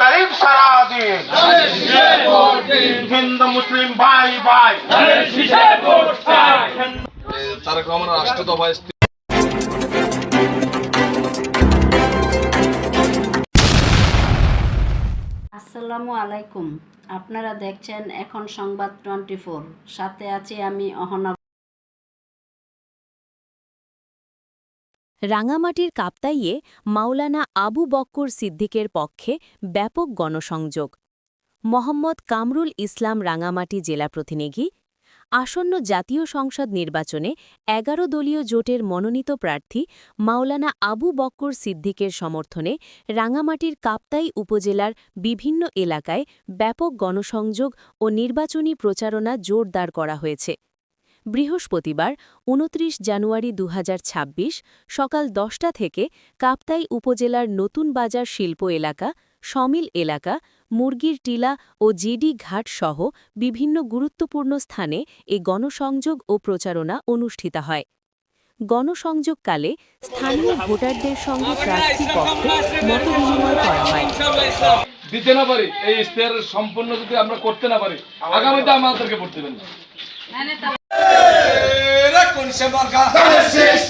তারিখ সারাদিন। হিন্দু মুসলিম ভাই ভাই। রহমানের রাষ্ট্র দফায় আসসালামু আলাইকুম। আপনারা দেখছেন এখন সংবাদ টোয়েন্টি ফোর। সাথে আছি আমি অহনা রাঙামাটির কাপ্তাইয়ে মাওলানা আবু বক্কর সিদ্দিকের পক্ষে ব্যাপক গণসংযোগ। মোহাম্মদ কামরুল ইসলাম রাঙামাটি জেলা প্রতিনিধি, আসন্ন জাতীয় সংসদ নির্বাচনে এগারো দলীয় জোটের মনোনীত প্রার্থী মাওলানা আবু বক্কর সিদ্দিকের সমর্থনে রাঙামাটির কাপ্তাই উপজেলার বিভিন্ন এলাকায় ব্যাপক গণসংযোগ ও নির্বাচনী প্রচারণা জোরদার করা হয়েছে। বৃহস্পতিবার, উনত্রিশ জানুয়ারি দু হাজার ছাব্বিশ, সকাল দশটা থেকে কাপ্তাই উপজেলার নতুন বাজার শিল্প এলাকা, সমিল এলাকা, মুরগির টিলা ও জিডি ঘাট সহ বিভিন্ন গুরুত্বপূর্ণ স্থানে এ গণসংযোগ ও প্রচারণা অনুষ্ঠিত হয়। গণসংযোগকালে স্থানীয় ভোটারদের সঙ্গে প্রার্থী পক্ষে মতবিনিময় করা হয়। দিতে না পারি, এই ইশতেহার সম্পূর্ণ যদি আমরা করতে না পারি, আগামীতে আমাদেরকে ভোট দেবেন।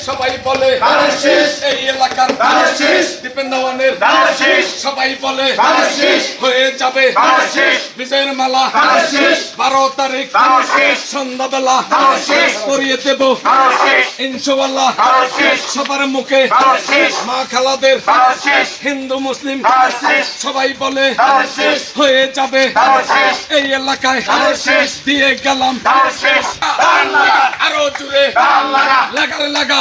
সবাই বলে এই এলাকার সবাই বলে হয়ে যাবে। বিজয়ের মালা। বারো তারিখ। সন্ধ্যাবেলা। করিয়ে দেব। ইনশাল্লাহ সবার মুখে। মা খালাদের। হিন্দু মুসলিম। সবাই বলে হয়ে যাবে। এই এলাকায় দিয়ে গেলাম। আরও জুড়ে। লাগারে লাগা।